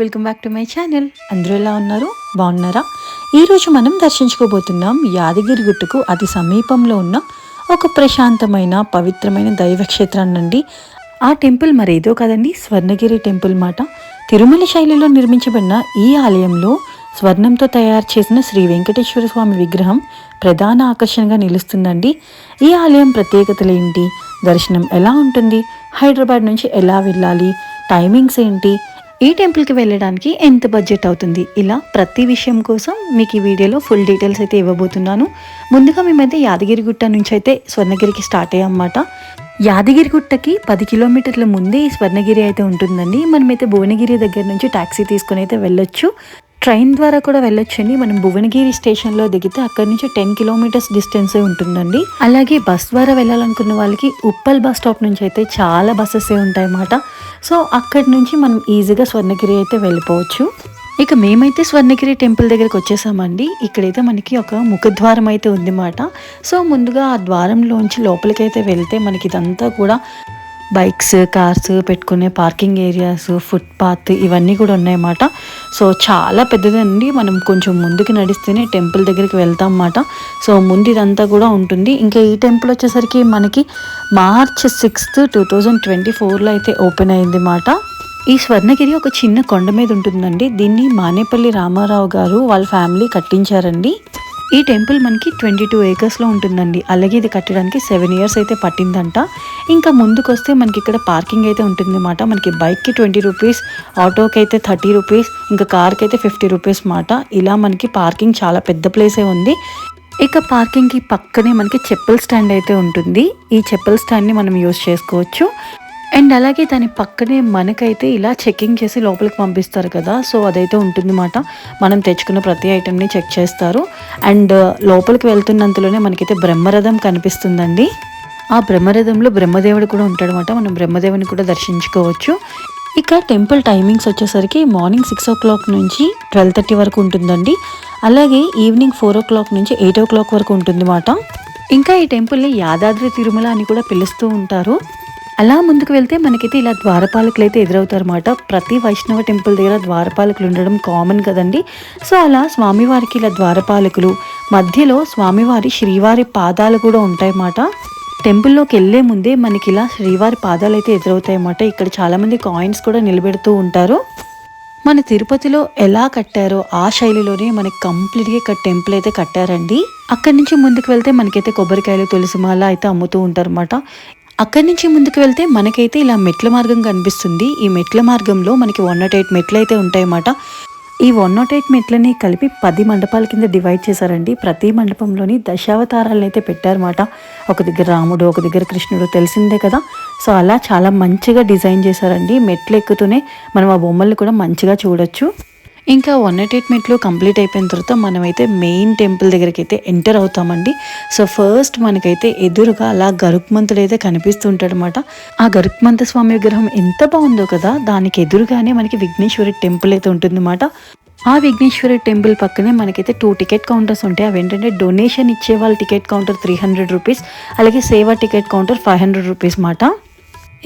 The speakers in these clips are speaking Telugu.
Welcome back to my channel అందరూ ఎలా ఉన్నారు? బాగున్నారా? ఈరోజు మనం దర్శించుకోబోతున్నాం యాదగిరి గుట్టుకు అతి సమీపంలో ఉన్న ఒక ప్రశాంతమైన పవిత్రమైన దైవక్షేత్రాన్ని ఆ టెంపుల్ మరేదో కదండి స్వర్ణగిరి టెంపుల్ మాట. తిరుమల శైలిలో నిర్మించబడిన ఈ ఆలయంలో స్వర్ణంతో తయారు చేసిన శ్రీ వెంకటేశ్వర స్వామి విగ్రహం ప్రధాన ఆకర్షణగా నిలుస్తుందండి. ఈ ఆలయం ప్రత్యేకతలు ఏంటి? దర్శనం ఎలా ఉంటుంది? హైదరాబాద్ నుంచి ఎలా వెళ్ళాలి? టైమింగ్స్ ఏంటి? ఈ టెంపుల్కి వెళ్ళడానికి ఎంత బడ్జెట్ అవుతుంది? ఇలా ప్రతి విషయం కోసం మీకు ఈ వీడియోలో ఫుల్ డీటెయిల్స్ అయితే ఇవ్వబోతున్నాను. ముందుగా మేమైతే యాదగిరిగుట్ట నుంచి అయితే స్వర్ణగిరికి స్టార్ట్ అయ్యామన్నమాట. యాదగిరిగుట్టకి పది కిలోమీటర్ల ముందే ఈ స్వర్ణగిరి అయితే ఉంటుందండి. మనమైతే భువనగిరి దగ్గర నుంచి ట్యాక్సీ తీసుకొని అయితే వెళ్ళొచ్చు. ట్రైన్ ద్వారా కూడా వెళ్ళొచ్చండి. మనం భువనగిరి స్టేషన్లో దిగితే అక్కడి నుంచి టెన్ కిలోమీటర్స్ డిస్టెన్సే ఉంటుందండి. అలాగే బస్ ద్వారా వెళ్ళాలనుకున్న వాళ్ళకి ఉప్పల్ బస్ స్టాప్ నుంచి అయితే చాలా బస్సెస్ ఉంటాయి అన్నమాట సో అక్కడి నుంచి మనం ఈజీగా స్వర్ణగిరి అయితే వెళ్ళిపోవచ్చు. ఇక మేమైతే స్వర్ణగిరి టెంపుల్ దగ్గరికి వచ్చేసామండి. ఇక్కడైతే మనకి ఒక ముఖద్వారం అయితే ఉంది మాట సో ముందుగా ఆ ద్వారంలోంచి లోపలికైతే వెళ్తే మనకి ఇదంతా కూడా బైక్స్ కార్స్ పెట్టుకునే పార్కింగ్ ఏరియాస్ ఫుట్పాత్ ఇవన్నీ కూడా ఉన్నాయన్నమాట. సో చాలా పెద్దదండి. మనం కొంచెం ముందుకు నడిస్తేనే టెంపుల్ దగ్గరికి వెళ్తాం అన్నమాట సో ముందు ఇదంతా కూడా ఉంటుంది. ఇంకా ఈ టెంపుల్ వచ్చేసరికి మనకి March sixth two thousand twenty ఫోర్లో అయితే ఓపెన్ అయింది మాట ఈ స్వర్ణగిరి ఒక చిన్న కొండ మీద ఉంటుందండి. దీన్ని మానేపల్లి రామారావు గారు వాళ్ళ ఫ్యామిలీ కట్టించారండి. ఈ టెంపుల్ మనకి ట్వంటీ టూ ఏకర్స్లో ఉంటుందండి. అలాగే ఇది కట్టడానికి సెవెన్ ఇయర్స్ అయితే పట్టిందంట. ఇంకా ముందుకు వస్తే మనకి ఇక్కడ పార్కింగ్ అయితే ఉంటుంది అన్నమాట మనకి బైక్కి ట్వంటీ రూపీస్ ఆటోకి అయితే థర్టీ రూపీస్ ఇంకా కార్కి అయితే ఫిఫ్టీ రూపీస్ మాట ఇలా మనకి పార్కింగ్ చాలా పెద్ద ప్లేసే ఉంది. ఇక పార్కింగ్కి పక్కనే మనకి చెప్పల్ స్టాండ్ అయితే ఉంటుంది. ఈ చెప్పుల్ స్టాండ్ని మనం యూస్ చేసుకోవచ్చు. అండ్ అలాగే దాని పక్కనే మనకైతే ఇలా చెకింగ్ చేసి లోపలికి పంపిస్తారు కదా సో అదైతే ఉంటుందన్నమాట. మనం తెచ్చుకున్న ప్రతి ఐటెంని చెక్ చేస్తారు. అండ్ uh, లోపలికి వెళ్తున్నంతలోనే మనకైతే బ్రహ్మరథం కనిపిస్తుందండి. ఆ బ్రహ్మరథంలో బ్రహ్మదేవుడు కూడా ఉంటాడనమాట మనం బ్రహ్మదేవుని కూడా దర్శించుకోవచ్చు. ఇక టెంపుల్ టైమింగ్స్ వచ్చేసరికి మార్నింగ్ సిక్స్ ఓ క్లాక్ నుంచి ట్వెల్వ్ థర్టీ వరకు ఉంటుందండి. అలాగే ఈవినింగ్ ఫోర్ ఓ క్లాక్ నుంచి ఎయిట్ ఓ క్లాక్ వరకు ఉంటుంది అన్నమాట ఇంకా ఈ టెంపుల్ని యాదాద్రి తిరుమల అని కూడా పిలుస్తూ ఉంటారు. అలా ముందుకు వెళ్తే మనకైతే ఇలా ద్వారపాలకులు అయితే ఎదురవుతారన్నమాట. ప్రతి వైష్ణవ టెంపుల్ దగ్గర ద్వారపాలకులు ఉండడం కామన్ కదండి. సో అలా స్వామివారికి ఇలా ద్వారపాలకులు మధ్యలో స్వామివారి శ్రీవారి పాదాలు కూడా ఉంటాయన్నమాట. టెంపుల్లోకి వెళ్ళే ముందే మనకి ఇలా శ్రీవారి పాదాలు అయితే ఎదురవుతాయన్నమాట. ఇక్కడ చాలామంది కాయిన్స్ కూడా నిలబెడుతూ ఉంటారు. మన తిరుపతిలో ఎలా కట్టారో ఆ శైలిలోనే మనకి కంప్లీట్గా ఇక్కడ టెంపుల్ అయితే కట్టారండి. అక్కడి నుంచి ముందుకు వెళ్తే మనకైతే కొబ్బరికాయలు తులసిమాల అయితే అమ్ముతూ ఉంటారు అనమాట అక్కడి నుంచి ముందుకు వెళ్తే మనకైతే ఇలా మెట్ల మార్గం కనిపిస్తుంది. ఈ మెట్ల మార్గంలో మనకి వన్ నాట్ ఎయిట్ మెట్లు అయితే ఉంటాయన్నమాట. ఈ వన్ నాట్ ఎయిట్ మెట్లని కలిపి పది మండపాల కింద డివైడ్ చేశారండి. ప్రతి మండపంలోని దశావతారాలను అయితే పెట్టారన్నమాట. ఒక దగ్గర రాముడు ఒక దగ్గర కృష్ణుడు తెలిసిందే కదా. సో అలా చాలా మంచిగా డిజైన్ చేశారండి. మెట్లు ఎక్కుతూనే మనం ఆ బొమ్మల్ని కూడా మంచిగా చూడొచ్చు. ఇంకా వన్ ఎయిట్ ఎయిట్ మెట్లు కంప్లీట్ అయిపోయిన తర్వాత మనమైతే మెయిన్ టెంపుల్ దగ్గరికి అయితే ఎంటర్ అవుతామండి. సో ఫస్ట్ మనకైతే ఎదురుగా అలా గరుక్మంతుడు అయితే కనిపిస్తుంటాడనమాట ఆ గరుక్మంత స్వామి విగ్రహం ఎంత బాగుందో కదా దానికి ఎదురుగానే మనకి విఘ్నేశ్వరి టెంపుల్ అయితే ఉంటుందన్నమాట. ఆ విఘ్నేశ్వరి టెంపుల్ పక్కనే మనకైతే టూ టికెట్ కౌంటర్స్ ఉంటాయి. అవి ఏంటంటే డొనేషన్ ఇచ్చే వాళ్ళ ticket counter three hundred rupees అలాగే సేవా ticket counter five hundred rupees మాట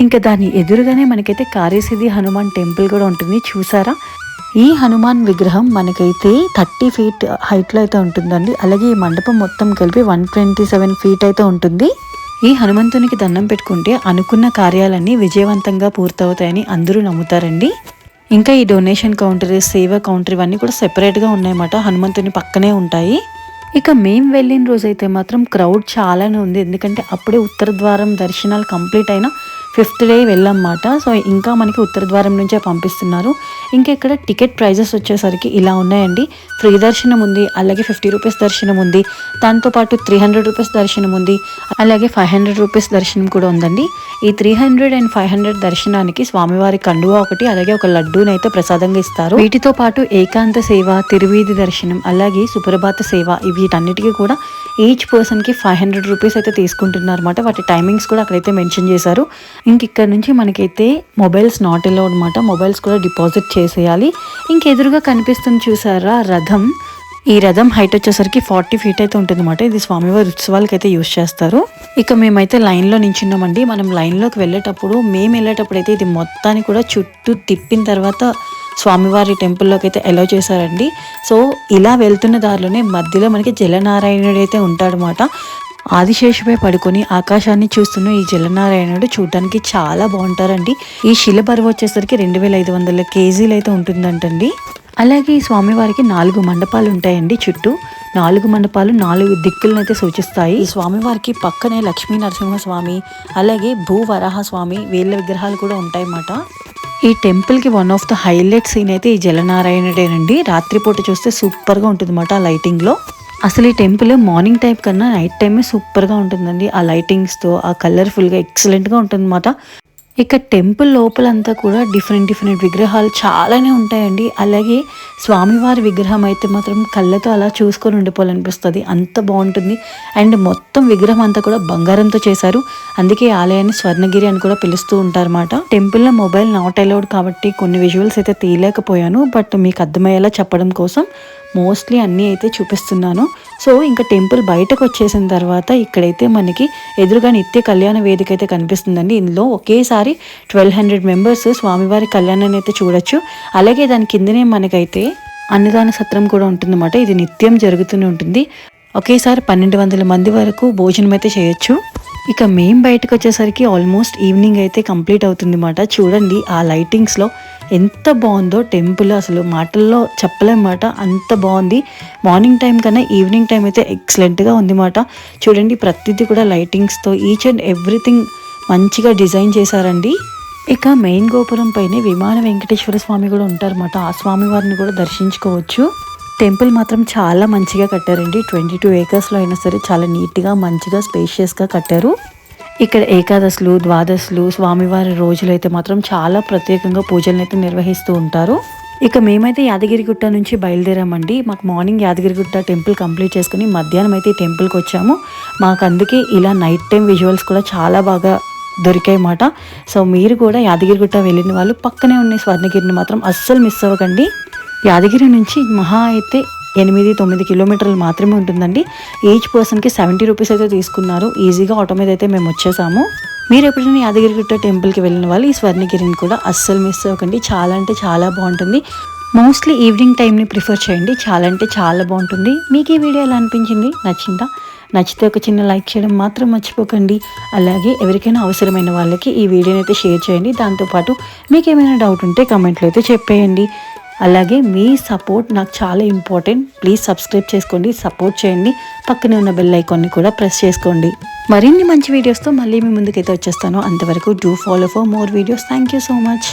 ఇంకా దాని ఎదురుగానే మనకైతే కార్యసిద్ధి హనుమాన్ టెంపుల్ కూడా ఉంటుంది. చూసారా? ఈ హనుమాన్ విగ్రహం మనకైతే థర్టీ ఫీట్ హైట్లో అయితే ఉంటుందండి. అలాగే ఈ మండపం మొత్తం కలిపి వన్ ట్వంటీ సెవెన్ ఫీట్ అయితే ఉంటుంది. ఈ హనుమంతునికి దండం పెట్టుకుంటే అనుకున్న కార్యాలన్నీ విజయవంతంగా పూర్తవుతాయని అందరూ నమ్ముతారండి. ఇంకా ఈ డొనేషన్ కౌంటర్ సేవ కౌంటర్ ఇవన్నీ కూడా సెపరేట్గా ఉన్నాయన్నమాట. హనుమంతుని పక్కనే ఉంటాయి. ఇక మేం వెళ్ళిన రోజైతే మాత్రం క్రౌడ్ చాలానే ఉంది. ఎందుకంటే అప్పుడే ఉత్తర ద్వారం దర్శనాలు కంప్లీట్ అయిన ఫిఫ్త్ డే వెళ్ళమాట సో ఇంకా మనకి ఉత్తర ద్వారం నుంచే పంపిస్తున్నారు. ఇంకా ఇక్కడ టికెట్ ప్రైజెస్ వచ్చేసరికి ఇలా ఉన్నాయండి. ఫ్రీ దర్శనం ఉంది అలాగే ఫిఫ్టీ రూపీస్ దర్శనం ఉంది. దాంతోపాటు త్రీ హండ్రెడ్ రూపీస్ దర్శనం ఉంది. అలాగే ఫైవ్ హండ్రెడ్ రూపీస్ దర్శనం కూడా ఉందండి. ఈ three hundred and five hundred దర్శనానికి స్వామివారి కండువా ఒకటి అలాగే ఒక లడ్డూని అయితే ప్రసాదంగా ఇస్తారు. వీటితో పాటు ఏకాంత సేవ తిరువీధి దర్శనం అలాగే సుప్రభాత సేవ వీటన్నిటికీ కూడా ఈచ్ పర్సన్కి ఫైవ్ హండ్రెడ్ రూపీస్ అయితే తీసుకుంటున్నారు అనమాట వాటి టైమింగ్స్ కూడా అక్కడైతే మెన్షన్ చేశారు. ఇంక ఇక్కడ నుంచి మనకైతే మొబైల్స్ నాట్ ఎలో అనమాట మొబైల్స్ కూడా డిపాజిట్ చేసేయాలి. ఇంకెదురుగా కనిపిస్తుంది చూసారా రథం. ఈ రథం హైట్ వచ్చేసరికి ఫార్టీ ఫీట్ అయితే ఉంటుంది అనమాట ఇది స్వామివారి ఉత్సవాలకి అయితే యూస్ చేస్తారు. ఇక మేమైతే లైన్లో నించున్నామండి. మనం లైన్లోకి వెళ్ళేటప్పుడు మేము వెళ్ళేటప్పుడు అయితే ఇది మొత్తాన్ని కూడా చుట్టూ తిప్పిన తర్వాత స్వామివారి టెంపుల్లోకి అయితే అలో చేశారండి. సో ఇలా వెళ్తున్న దారిలోనే మధ్యలో మనకి జలనారాయణుడు అయితే ఉంటాడనమాట ఆదిశేషుపై పడుకొని ఆకాశాన్ని చూస్తున్న ఈ జలనారాయణుడు చూడడానికి చాలా బాగుంటారండి. ఈ శిల బరువు వచ్చేసరికి రెండు వేల ఐదు వందల కేజీలు అయితే ఉంటుందంటండి. అలాగే ఈ స్వామివారికి నాలుగు మండపాలు ఉంటాయండి చుట్టూ. నాలుగు మండపాలు నాలుగు దిక్కులను అయితే సూచిస్తాయి. ఈ స్వామివారికి పక్కనే లక్ష్మీ నరసింహ స్వామి అలాగే భూ వరాహ స్వామి వీళ్ళ విగ్రహాలు కూడా ఉంటాయన్నమాట. ఈ టెంపుల్కి one of the highlight scene అయితే ఈ జలనారాయణుడేనండి. రాత్రిపూట చూస్తే సూపర్గా ఉంటుంది ఆ లైటింగ్లో అసలు ఈ టెంపుల్ మార్నింగ్ టైం కన్నా నైట్ టైమే సూపర్గా ఉంటుందండి. ఆ లైటింగ్స్తో ఆ కలర్ఫుల్గా గా ఎక్సలెంట్గా ఇక టెంపుల్ లోపలంతా కూడా డిఫరెంట్ డిఫరెంట్ విగ్రహాలు చాలానే ఉంటాయండి. అలాగే స్వామివారి విగ్రహం అయితే మాత్రం కళ్ళతో అలా చూసుకొని ఉండిపోవాలనిపిస్తుంది. అంత బాగుంటుంది. అండ్ మొత్తం విగ్రహం అంతా కూడా బంగారంతో చేశారు. అందుకే ఆలయాన్ని స్వర్ణగిరి అని కూడా పిలుస్తూ ఉంటారన్నమాట. టెంపుల్లో మొబైల్ నాట్ అలౌడ్ కాబట్టి కొన్ని విజువల్స్ అయితే తీయలేకపోయాను. బట్ మీకు అర్థమయ్యేలా చెప్పడం కోసం మోస్ట్లీ అన్నీ అయితే చూపిస్తున్నాను. సో ఇంకా టెంపుల్ బయటకు వచ్చేసిన తర్వాత ఇక్కడైతే మనకి ఎదురుగా నిత్య కళ్యాణ వేదిక అయితే కనిపిస్తుందండి. ఇందులో ఒకేసారి ట్వెల్వ్ హండ్రెడ్ మెంబర్స్ స్వామివారి కళ్యాణాన్ని అయితే చూడొచ్చు. అలాగే దాని కిందనే మనకైతే అన్నదాన సత్రం కూడా ఉంటుందన్నమాట. ఇది నిత్యం జరుగుతూనే ఉంటుంది. ఒకేసారి పన్నెండు వందల మంది వరకు భోజనం అయితే చేయొచ్చు. ఇక మేం బయటకు వచ్చేసరికి ఆల్మోస్ట్ ఈవినింగ్ అయితే కంప్లీట్ అవుతుంది అన్నమాట చూడండి ఆ లైటింగ్స్లో ఎంత బాగుందో టెంపుల్ అసలు మాటల్లో చెప్పలేమాట అంత బాగుంది. మార్నింగ్ టైం కన్నా ఈవినింగ్ టైం అయితే ఎక్సలెంట్గా ఉంది మాట చూడండి ప్రతిదీ కూడా లైటింగ్స్తో ఈచ్ అండ్ ఎవ్రీథింగ్ మంచిగా డిజైన్ చేశారండి. ఇక మెయిన్ గోపురం పైనే విమాన వెంకటేశ్వర స్వామి కూడా ఉంటారన్నమాట. ఆ స్వామి వారిని కూడా దర్శించుకోవచ్చు. టెంపుల్ మాత్రం చాలా మంచిగా కట్టారండి. ట్వంటీ టూ ఏకర్స్లో అయినా సరే చాలా నీట్గా మంచిగా స్పేషియస్గా కట్టారు. ఇక్కడ ఏకాదశులు ద్వాదశులు స్వామివారి రోజులు అయితే మాత్రం చాలా ప్రత్యేకంగా పూజలను అయితే నిర్వహిస్తూ ఉంటారు. ఇక మేమైతే యాదగిరిగుట్ట నుంచి బయలుదేరామండి. మాకు మార్నింగ్ యాదగిరిగుట్ట టెంపుల్ కంప్లీట్ చేసుకుని మధ్యాహ్నం అయితే టెంపుల్కి వచ్చాము. మాకు అందుకే ఇలా నైట్ టైం విజువల్స్ కూడా చాలా బాగా దొరికాయన్నమాట సో మీరు కూడా యాదగిరిగుట్ట వెళ్ళిన వాళ్ళు పక్కనే ఉన్న స్వర్ణగిరిని మాత్రం అస్సలు మిస్ అవ్వకండి. యాదగిరి నుంచి మహా అయితే ఎనిమిది తొమ్మిది కిలోమీటర్లు మాత్రమే ఉంటుందండి. ఈచ్ పర్సన్కి సెవెంటీ రూపీస్ అయితే తీసుకున్నారు. ఈజీగా ఆటో మీద అయితే మేము వచ్చేసాము. మీరు ఎప్పుడైనా యాదగిరిగుట్ట టెంపుల్కి వెళ్ళిన వాళ్ళు ఈ స్వర్ణగిరిని కూడా అస్సలు మిస్ అవ్వకండి. చాలా అంటే చాలా బాగుంటుంది. మోస్ట్లీ ఈవినింగ్ టైంని ప్రిఫర్ చేయండి. చాలా అంటే చాలా బాగుంటుంది. మీకు ఈ వీడియో ఎలా అనిపించింది? నచ్చిందా? నచ్చితే ఒక చిన్న లైక్ చేయడం మాత్రం మర్చిపోకండి. అలాగే ఎవరికైనా అవసరమైన వాళ్ళకి ఈ వీడియోని అయితే షేర్ చేయండి. దాంతోపాటు మీకు ఏమైనా డౌట్ ఉంటే కమెంట్లో అయితే చెప్పేయండి. అలాగే మీ సపోర్ట్ నాకు చాలా ఇంపార్టెంట్. ప్లీజ్ సబ్స్క్రైబ్ చేసుకోండి సపోర్ట్ చేయండి. పక్కనే ఉన్న బెల్ ఐకాన్ని కూడా ప్రెస్ చేసుకోండి. మరిన్ని మంచి వీడియోస్తో మళ్ళీ మీ ముందుకైతే వచ్చేస్తాను. అంతవరకు do follow for more videos thank you so much